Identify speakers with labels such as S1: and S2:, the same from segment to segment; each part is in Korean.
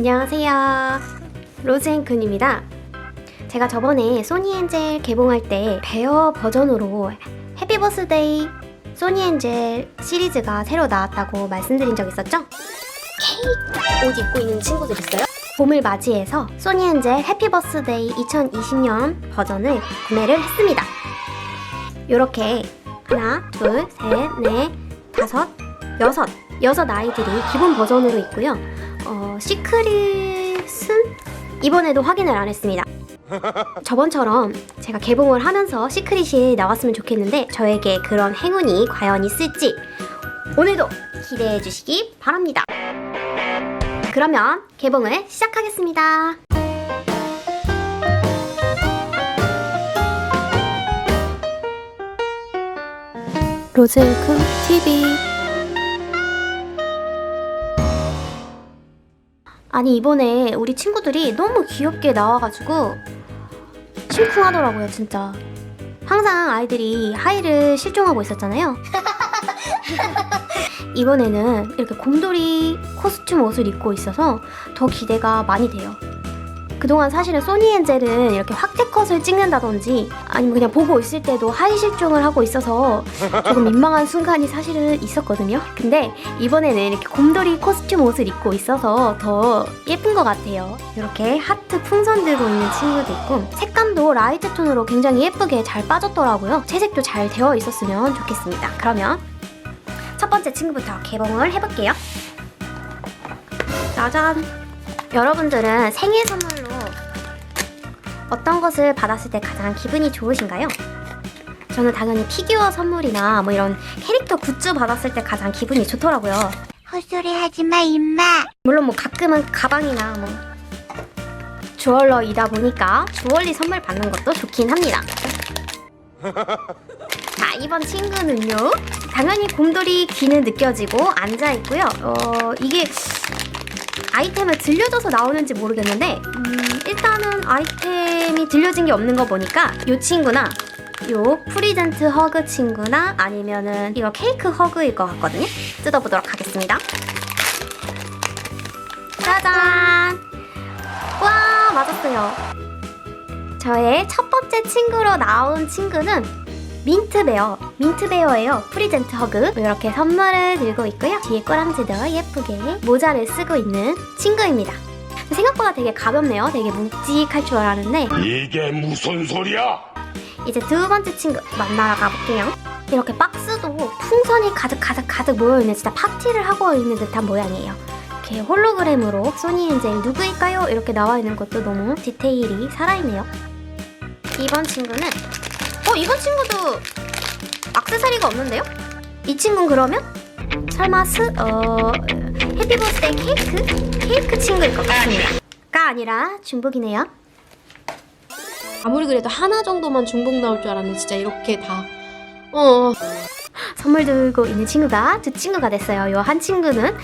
S1: 안녕하세요. 로즈앤쿤입니다. 제가 저번에 소니엔젤 개봉할 때 베어 버전으로 해피버스데이 소니엔젤 시리즈가 새로 나왔다고 말씀드린 적 있었죠? 케이크 옷 입고 있는 친구들 있어요? 봄을 맞이해서 소니엔젤 해피버스데이 2020년 버전을 구매를 했습니다. 요렇게 하나, 둘, 셋, 넷, 다섯, 여섯 여섯 아이들이 기본 버전으로 있고요. 어, 시크릿은 이번에도 확인을 안 했습니다. 저번처럼 제가 개봉을 하면서 시크릿이 나왔으면 좋겠는데 저에게 그런 행운이 과연 있을지 오늘도 기대해 주시기 바랍니다. 그러면 개봉을 시작하겠습니다. 로즈앤쿤 TV 아니 이번에 우리 친구들이 너무 귀엽게 나와가지고 심쿵하더라고요 진짜. 항상 아이들이 하이를 실종하고 있었잖아요. 이번에는 이렇게 곰돌이 코스튬 옷을 입고 있어서 더 기대가 많이 돼요 그동안 사실은 소니 엔젤은 이렇게 확대 컷을 찍는다든지 아니면 그냥 보고 있을 때도 하이 실종을 하고 있어서 조금 민망한 순간이 사실은 있었거든요. 근데 이번에는 이렇게 곰돌이 코스튬 옷을 입고 있어서 더 예쁜 것 같아요. 이렇게 하트 풍선 들고 있는 친구도 있고 색감도 라이트 톤으로 굉장히 예쁘게 잘 빠졌더라고요. 채색도 잘 되어 있었으면 좋겠습니다. 그러면 첫 번째 친구부터 개봉을 해볼게요. 짜잔! 여러분들은 생일 선물로 어떤 것을 받았을 때 가장 기분이 좋으신가요? 저는 당연히 피규어 선물이나 뭐 이런 캐릭터 굿즈 받았을 때 가장 기분이 좋더라고요.
S2: 헛소리 하지 마, 임마.
S1: 물론 뭐 가끔은 가방이나 뭐 주얼러이다 보니까 주얼리 선물 받는 것도 좋긴 합니다. 자 이번 친구는요 당연히 곰돌이 귀는 느껴지고 앉아 있고요. 어 이게 아이템을 들려줘서 나오는지 모르겠는데 음, 일단은 아이템이 들려진 게 없는 거 보니까 이 친구나 요 프리젠트 허그 친구나 아니면은 이거 케이크 허그일 것 같거든요. 뜯어보도록 하겠습니다. 짜잔! 와, 맞았어요. 저의 첫 번째 친구로 나온 친구는 민트베어. 민트베어예요. 프리젠트 허그. 이렇게 선물을 들고 있고요. 뒤에 꼬랑지도 예쁘게 모자를 쓰고 있는 친구입니다. 생각보다 되게 가볍네요. 되게 묵직할 줄 알았는데
S3: 이게 무슨 소리야?
S1: 이제 두 번째 친구 만나러 가볼게요. 이렇게 박스도 풍선이 가득 가득 가득 모여있는 진짜 파티를 하고 있는 듯한 모양이에요. 이렇게 홀로그램으로 소니 엔젤 누구일까요? 이렇게 나와 있는 것도 너무 디테일이 살아있네요. 이번 친구는 어 이번 친구도 악세사리가 없는데요? 이 친구는 그러면 설마 스 어 해피버스데이 케이크 케이크 친구일 것 같습니다. 가 아니라 중복이네요.
S4: 아무리 그래도 하나 정도만 중복 나올 줄 알았는데 진짜 이렇게 다 어.
S1: 선물 들고 있는 친구가 두 친구가 됐어요. 요 한 친구는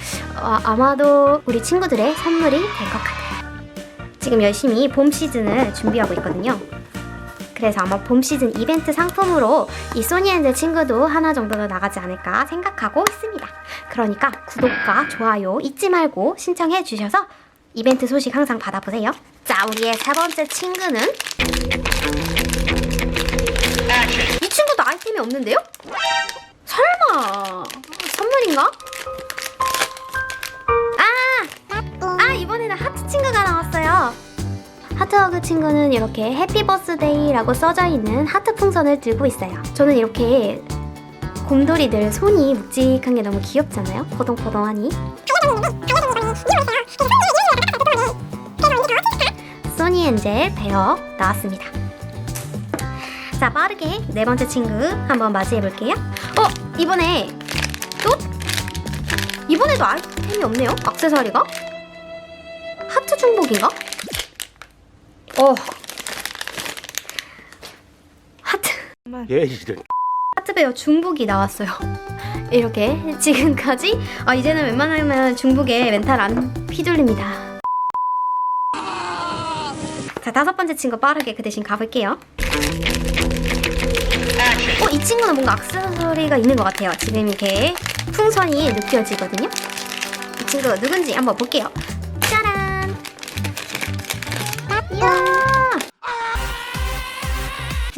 S1: 어, 아마도 우리 친구들의 선물이 될 것 같아요. 지금 열심히 봄 시즌을 준비하고 있거든요. 그래서 아마 봄 시즌 이벤트 상품으로 이 소니엔젤 친구도 하나 정도는 나가지 않을까 생각하고 있습니다. 그러니까 구독과 좋아요 잊지 말고 신청해 주셔서 이벤트 소식 항상 받아보세요. 자, 우리의 세 번째 친구는 이 친구도 아이템이 없는데요? 설마 선물인가? 아! 아 이번에는 하트 친구가 나왔어요 하트허그 친구는 이렇게 해피버스데이라고 써져 있는 하트 풍선을 들고 있어요 저는 이렇게 곰돌이들 손이 묵직한 게 너무 귀엽잖아요 포동포동하니 소니엔젤 베어 나왔습니다 자 빠르게 네 번째 친구 한번 맞이해 볼게요. 어 이번에 또 이번에도 아이템이 없네요. 액세서리가 하트 중복인가? 어 하트
S3: 얘 이들
S1: 하트베어 중복이 나왔어요. 이렇게 지금까지 아 이제는 웬만하면 중복에 멘탈 안 휘둘립니다. 자 다섯 번째 친구 빠르게 그 대신 가볼게요. 어, 이 친구는 뭔가 액세서리가 있는 것 같아요. 지금 이렇게 풍선이 느껴지거든요. 이 친구 누군지 한번 볼게요. 이야!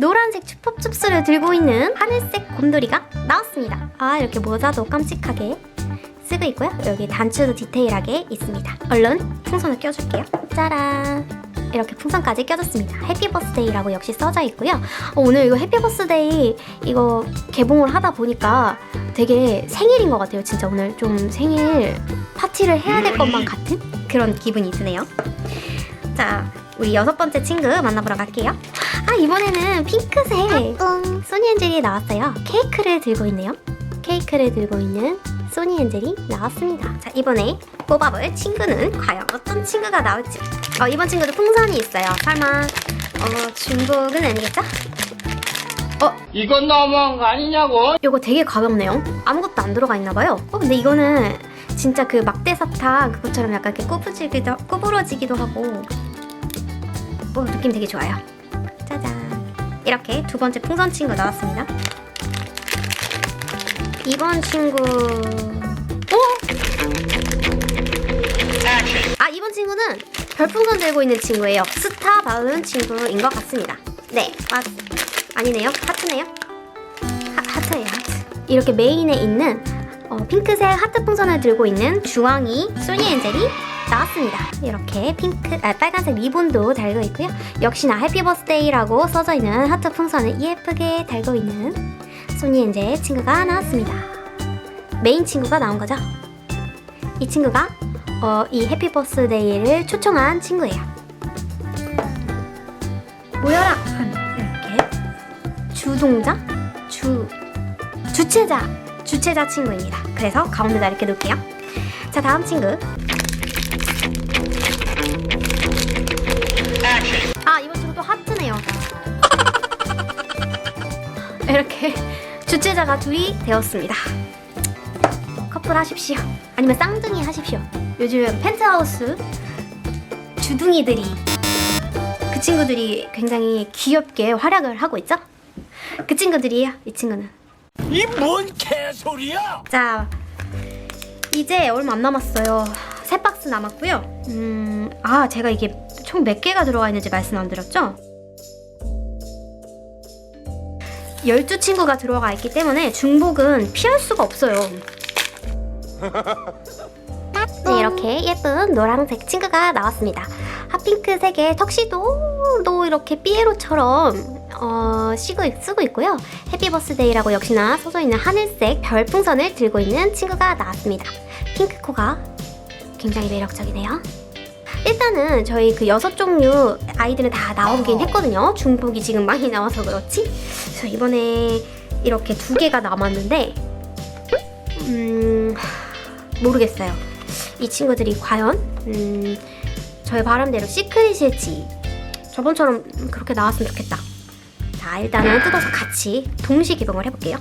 S1: 노란색 추pop춥스를 들고 있는 하늘색 곰돌이가 나왔습니다. 아 이렇게 모자도 깜찍하게 쓰고 있고요. 여기 단추도 디테일하게 있습니다. 얼른 풍선을 껴줄게요. 짜란! 이렇게 풍선까지 껴줬습니다. 해피 버스데이라고 역시 써져 있고요. 어, 오늘 이거 해피 버스데이 이거 개봉을 하다 보니까 되게 생일인 것 같아요. 진짜 오늘 좀 생일 파티를 해야 될 것만 같은 그런 기분이 드네요. 자, 우리 여섯 번째 친구 만나보러 갈게요. 아, 이번에는 핑크색
S2: 뿡.
S1: 소니엔젤이 나왔어요. 케이크를 들고 있네요. 케이크를 들고 있는 소니엔젤이 나왔습니다. 자, 이번에 뽑아볼 친구는 과연 어떤 친구가 나올지. 어, 이번 친구도 풍선이 있어요. 설마, 어, 중복은 아니겠죠?
S5: 이건 너무한 거 아니냐고?
S1: 이거 되게 가볍네요. 아무것도 안 들어가 있나 봐요. 어, 근데 이거는 진짜 그 막대 사탕 그것처럼 약간 이렇게 구부러지기도, 구부러지기도 하고. 어, 느낌 되게 좋아요. 짜잔. 이렇게 두 번째 풍선 친구 나왔습니다. 이번 친구. 오! 아, 이번 친구는 별풍선 들고 있는 친구예요. 스타 바운 친구인 것 같습니다. 네, 맞, 아니네요. 하트네요. 하, 하트예요 하트 이렇게 메인에 있는 어, 핑크색 하트 풍선을 들고 있는 주황이 소니 엔젤이 나왔습니다. 이렇게 핑크 아, 빨간색 리본도 달고 있고요. 역시나 해피 버스데이라고 써져 있는 하트 풍선을 예쁘게 달고 있는 소니 엔젤 친구가 나왔습니다. 메인 친구가 나온 거죠? 이 친구가 어, 이 해피 버스데이를 초청한 친구예요. 모여라! 이렇게. 주동자? 주 주체자 주체자 친구입니다. 그래서 가운데다 이렇게 놓을게요. 자 다음 친구. 이렇게 주체자가 둘이 되었습니다. 커플 하십시오. 아니면 쌍둥이 하십시오. 요즘 펜트하우스 주둥이들이 그 친구들이 굉장히 귀엽게 활약을 하고 있죠? 그 친구들이에요. 이 친구는.
S3: 이 뭔 개소리야?
S1: 자, 이제 얼마 안 남았어요. 세 박스 남았고요. 음, 아, 제가 이게 총 몇 개가 들어가 있는지 말씀 안 드렸죠? 12 친구가 들어가 있기 때문에 중복은 피할 수가 없어요. 네, 이렇게 예쁜 노란색 친구가 나왔습니다. 핫핑크색의 턱시도도 이렇게 삐에로처럼 어, 쓰고, 쓰고 있고요. 해피버스데이라고 역시나 써져 있는 하늘색 별풍선을 들고 있는 친구가 나왔습니다. 핑크코가 굉장히 매력적이네요. 일단은 저희 그 여섯 종류 아이들은 다 나오긴 했거든요. 중복이 지금 많이 나와서 그렇지. 그래서 이번에 이렇게 두 개가 남았는데, 음, 모르겠어요. 이 친구들이 과연, 음, 저의 바람대로 시크릿일지, 저번처럼 그렇게 나왔으면 좋겠다. 자, 일단은 뜯어서 같이 동시 개봉을 해볼게요.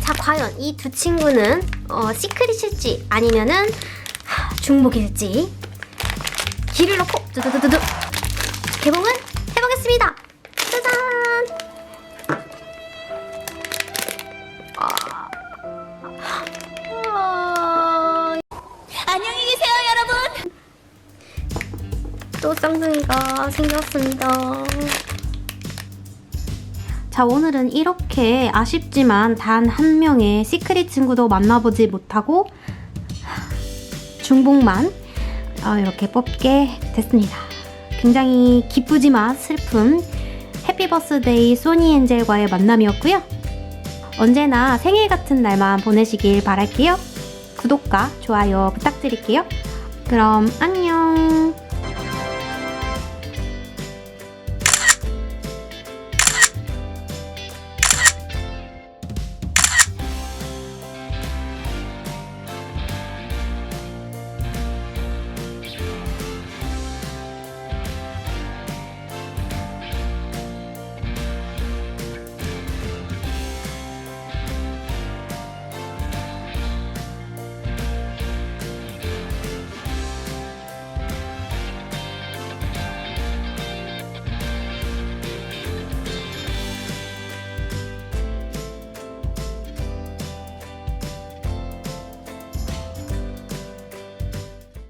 S1: 자, 과연 이 두 친구는 어, 시크릿일지 아니면은 하, 중복일지 기를 넣고 두두두두두 개봉을 해보겠습니다. 짜잔! 아...
S2: 안녕히 계세요, 여러분.
S1: 또 쌍둥이가 생겼습니다. 자, 오늘은 이렇게 아쉽지만 단 한 명의 시크릿 친구도 만나보지 못하고 중복만 어, 이렇게 뽑게 됐습니다. 굉장히 기쁘지만 슬픈 해피 버스데이 소니 엔젤과의 만남이었고요. 언제나 생일 같은 날만 보내시길 바랄게요. 구독과 좋아요 부탁드릴게요. 그럼 안녕.